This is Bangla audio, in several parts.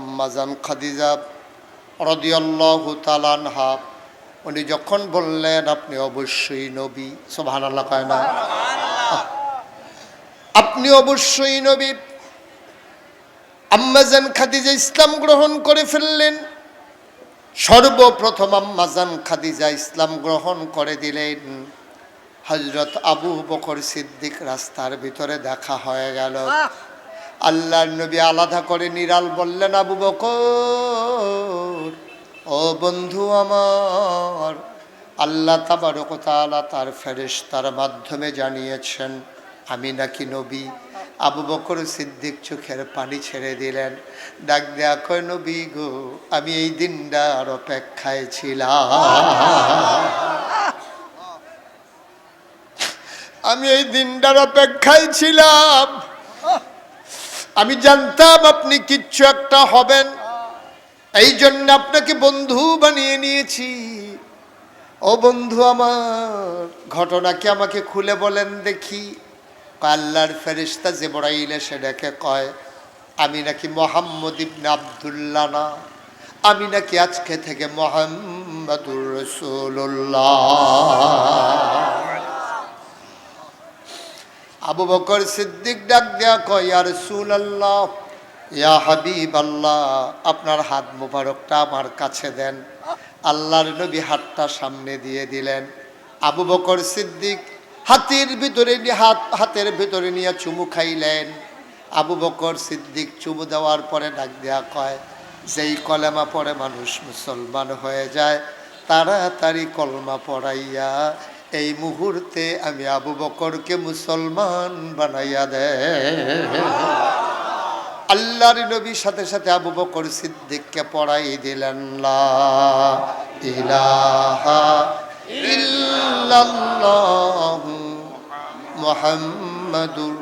আম্মাজান খাদিজা রদিয়াল্লাহু তালানহা উনি যখন বললেন আপনি অবশ্যই নবী। সোভান আল্লাহ কয় না। আপনি অবশ্যই নবী। আম্মাজান খাদিজা ইসলাম গ্রহণ করে ফেললেন। সর্বপ্রথম আম্মাজান খাদিজা ইসলাম গ্রহণ করে দিলেন। হজরত আবু বকর সিদ্দিক রাস্তার ভিতরে দেখা হয়ে গেল। আল্লাহর নবী আলাদা করে নিরাল বললেন, আবু বকর, ও বন্ধু আমার, আল্লাহ তাবারকতালা তার ফেরেশতার মাধ্যমে জানিয়েছেন, আমি নাকি নবী। আবু বকর সিদ্দিক চোখের পানি ছেড়ে দিলেন, ডাক দেয়া কয় নবী গো, আমি এই দিনটার অপেক্ষায় ছিলাম। আমি এই দিনটার অপেক্ষায় ছিলাম। আমি জানতাম আপনি কিচ্ছু একটা হবেন। এই জন্য আপনাকে বন্ধু বানিয়ে নিয়েছি। ও বন্ধু আমার ঘটনা কি আমাকে খুলে বলেন দেখি। আল্লাহর ফেরিস্তা যে বড়াইলে সে ডেকে কয়, আমি নাকি মোহাম্মদ ইবনে আবদুল্লাহ না? আমি নাকি আজকে থেকে মোহাম্মদুর রসুল্লাহ আবু বকর সিদ্দিক ডাক দেয়া কয় আর সুল আল্লাহ ইয়া হাবিব আল্লাহ আপনার হাত মুবারকটা আমার কাছে দেন। আল্লাহর নবী হাতটা সামনে দিয়ে দিলেন। আবু বকর সিদ্দিক হাতের ভিতরে হাত, হাতের ভিতরে নিয়ে চুমু খাইলেন। আবু বকর সিদ্দিক চুমু দেওয়ার পরে ডাক দেয়া কয়, যেই কলেমা পড়ে মানুষ মুসলমান হয়ে যায়, তাড়াতাড়ি কলমা পড়াইয়া এই মুহূর্তে আমি আবু বকরকে মুসলমান বানাইয়া দে। আল্লাহর নবীর সাথে সাথে আবু বকর সিদ্দিককে পড়াই দিলেন, লা ইলাহা ইল্লাল্লাহু মুহাম্মাদুর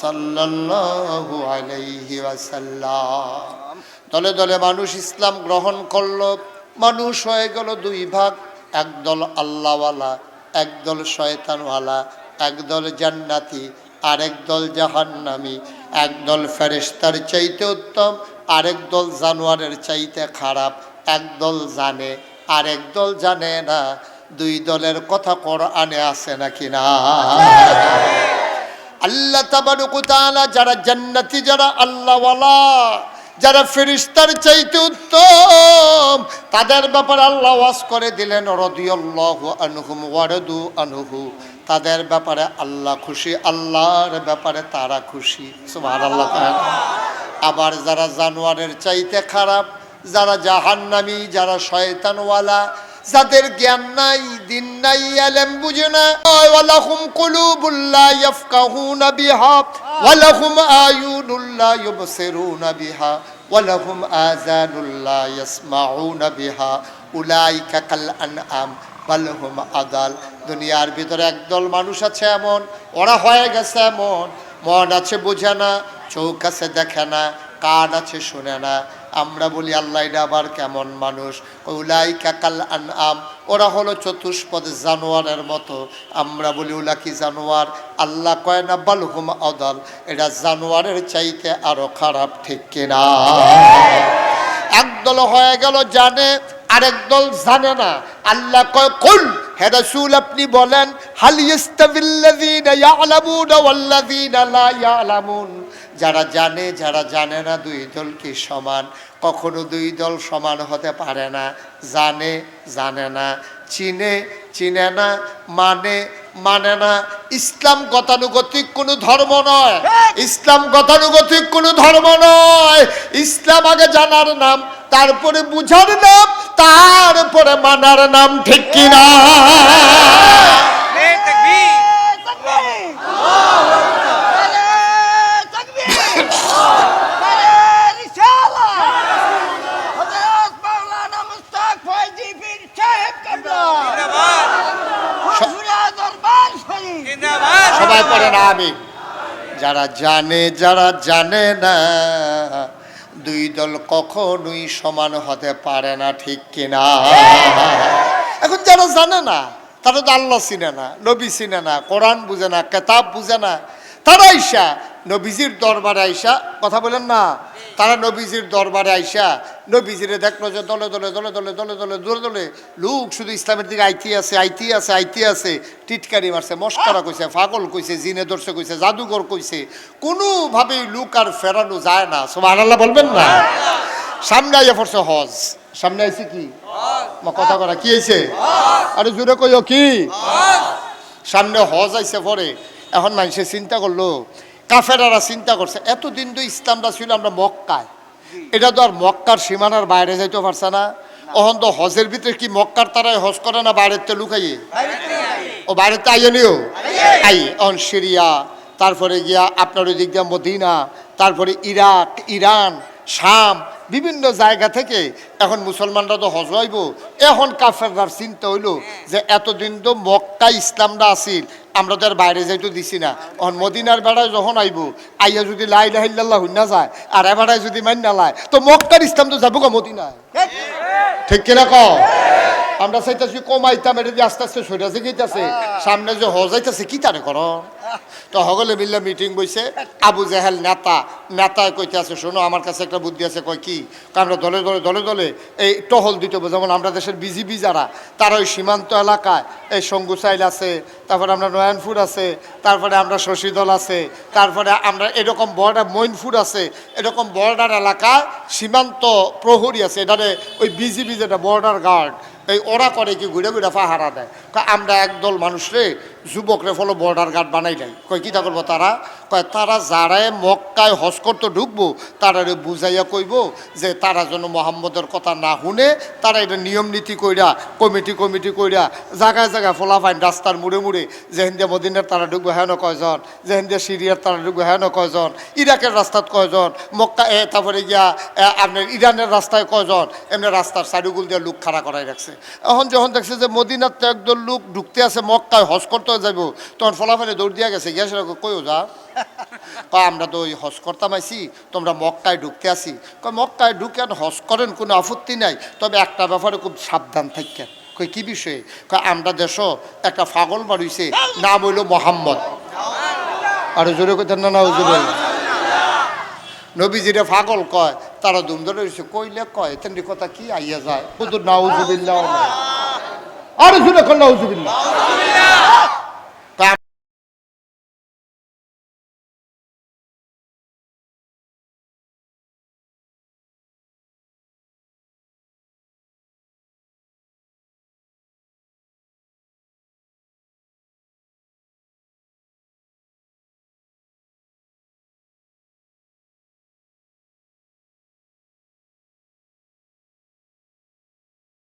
সাল্লাল্লাহু আলাইহি ওয়াসাল্লাম। দলে দলে মানুষ ইসলাম গ্রহণ করল। মানুষ হয়ে গেল দুই ভাগ। একদল আল্লাহওয়ালা, একদল শয়তানওয়ালা, একদল জান্নাতি আরেক দল জাহান্নামি, একদল ফেরেস্তার চাইতে উত্তম আরেক দল জানোয়ারের চাইতে খারাপ, একদল জানে আরেক দল জানে না। দুই দলের কথা কর কোরআনে আছে নাকি না? আল্লাহ তাবারুকুতালা যারা জান্নাতি, যারা আল্লাহওয়ালা যারা ফেরিস্তার চাইতে উত্তম, তাদের ব্যাপারে আল্লাহ ওয়াজ করে দিলেন, রদিয়াল্লাহু আনহুম ওয়ারদু আনহু। তাদের ব্যাপারে আল্লাহ খুশি, আল্লাহর ব্যাপারে তারা খুশি। সুবহানাল্লাহ। আবার যারা জানোয়ারের চাইতে খারাপ, যারা জাহান্নামি, যারা শয়তানওয়ালা, যাদের জ্ঞান নাই, দিন নাই, আলেম বুঝে না, ওয়ালাহুম কুলুবুল্লা ইয়াফকাহুনা বিহা। ওয়ালাহুম আয়ুনুল্লা ইউবসিরুনা বিহা, ওয়ালাহুম আযানুল্লা ইয়াসমাউনা বিহা, উলাইকা কাল আনআম বাল হুম আদাল দুনিয়ার ভিতরে একদল মানুষ আছে এমন, ওরা হয়ে গেছে এমন, মন আছে বোঝে না চৌক আছে দেখে না কান আছে শুনে না। আমরা বলি, আল্লাহ আবার কেমন মানুষ? উলাই কাকাল আন আম ওরা হলো চতুষ্পদ জানোয়ারের মতো। আমরা বলি ওলা কি জানোয়ার? আল্লাহ কয় না বালহুম অদল এটা জানোয়ারের চাইতে আরও খারাপ, ঠিক কিনা? একদল হয়ে গেল জানে, আরেক দল জানে না। আল্লাহ কয়, কুল হে রাসূল আপনি বলেন যারা জানে যারা জানে না, দুই দল কি সমান? কখনো দুই দল সমান হতে পারে না। জানে জানে না। চিনে চিনে না। মানে মানে না ইসলাম গতানুগতিক কোনো ধর্ম নয়। ইসলাম গতানুগতিক কোনো ধর্ম নয়। ইসলাম আগে জানার নাম তারপরে বুঝার নাম তারপরে মানার নাম ঠিক কিনা? সবাই পড়ে না আমি। যারা জানে যারা জানে না, দুই দল কখনোই সমান হতে পারে না, ঠিক কিনা? এখন যারা জানে না, তারা তো আল্লাহ চিনে না, নবী চিনে না, কোরআন বুঝে না, কেতাব বুঝে না, তারা আইসা নবীজির দরবারে আইসা কথা বলেন না। তারা নবীজির দরবারে আইসা নবীজিরে দেখল যে দলে দলে দলে দলে দলে দলে দলে দলে লোক শুধু ইসলামের দিকে আইতি আছে আইতি আছে আইতি আছে টিটকারি মারছে মস্করা কইছে ফাগল কইছে জিনে দর্শে কইছে জাদুঘর কইছে। কোনোভাবেই লোক আর ফেরানো যায় না সবাই আল্লাহ বলবেন না। সামনে আইয়া পড়ছে হজ। সামনে আইছে কি? মা কথা করা কি হয়েছে আরে জোরে কইও কি? সামনে হজ আইছে পরে এখন মানুষে চিন্তা করল কাফেরারা চিন্তা করছে এতদিন তো ইসলামটা ছিল আমরা মক্কায়। এটা তো আর মক্কার সীমানার বাইরে যাইতে পারছে না। অহন তো হজের ভিতরে কি মক্কার তারাই হজ করে না বাইরের তো লুকাইয়ে? ও বাইরের আইয়ে নিও? আই অন সিরিয়া তারপরে গিয়া আপনার ওই দিক দিয়ে মদিনা তারপরে ইরাক ইরান শাম বিভিন্ন জায়গা থেকে এখন মুসলমানরা তো হজ হইব। এখন কাফেরদার চিন্তা হইল যে এতদিন তো মক্কা ইসলামটা আসিল আমরা তো আর বাইরে যাইতে দিছি না। এখন মদিনার বেড়ায় যখন আইব, আইয়া যদি লাই লাহিল্লাহ হইনা যায়, আর এবারায় যদি মান্য লাই, তো মক্কার ইসলাম তো যাব গা মদিনায়। ঠিক কিনা ক আমরা চাইতেছি কমাইতাম, এটা যে আস্তে আস্তে সরে গেইতেছে, সামনে যে হজাইতেছে কি তারে কর? তো সকলে মিললে মিটিং বইছে। আবু জাহেল নেতা নেতায় কইতে আছে, শোনো, আমার কাছে একটা বুদ্ধি আছে, কয় কি? আমরা দলে দলে দলে দলে এই টহল দিতে হবে যেমন আমরা দেশের বিজিবি যারা, তারা ওই সীমান্ত এলাকায় এই সঙ্গুসাইল আছে, তারপরে আমরা নয়নপুর আছে, তারপরে আমরা শশীদল আছে, তারপরে আমরা এরকম বর্ডার, মইনপুর আছে, এরকম বর্ডার এলাকা সীমান্ত প্রহরী আছে, এটারে ওই বিজিবি যেটা বর্ডার গার্ড, এই ওরা করে কি, ঘুরে ঘুরে পাহারা দেয়। আমরা একদল মানুষরে যুবকরে ফলো বর্ডার গার্ড বানাই দেয় কয়, কী করব তারা কয় তারা যারাই মক্কায় হজ করতে ঢুকবো তারারে বুঝাইয়া কইব যে তারা যেন মোহাম্মদের কথা না শুনে তারা এটা নিয়ম নীতি কইরা, কমিটি কমিটি কইরা জায়গায় জায়গায় ফলা ফোলাফাইন রাস্তার মুড়ে মুড়ে যেহেন দিয়ে মদিনার তারা ঢুকবো হ্যাঁ কয়জন যেহেন দিয়ে সিরিয়ার তারা ঢুকবো হ্যাঁ কয়জন ইরাকের রাস্তাত কয়জন মক্কা এ, তারপরে গিয়া আপনার ইরানের রাস্তায় কয়জন এমনি রাস্তার সাইডুগুল দিয়ে লোক খাড়া করাই রাখছে। এখন যখন দেখছে যে মদিনার তো একদল লোক ঢুকতে আছে, মক্কায় হজ করতে যাব তখন ফলাফলে দৌড় দিয়া গেছে গিয়া সেরকম কইও যা। আমরা তো ওই হজ করতাম আইছি তোমরা মক্কায় ঢুকতে আসি কয় মক্কায় ঢুকেন হজ করেন কোনো আপত্তি নাই তবে একটা ব্যাপারে খুব সাবধান থাকেন কই কি বিষয়ে? কয় আমরা দেশ একটা ফাগল বাড়িছে নাম হইল মোহাম্মদ। আর জোরে কথা না না জোরে নবীজিরে পাগল কয় তারা দুম ধরে রয়েছে কইলে কয় তেমনি কথা কি আইয়া যায়? বুধুর নাউজুবিল্লাহ আর জুড়ে কর নাউজুবিল্লাহ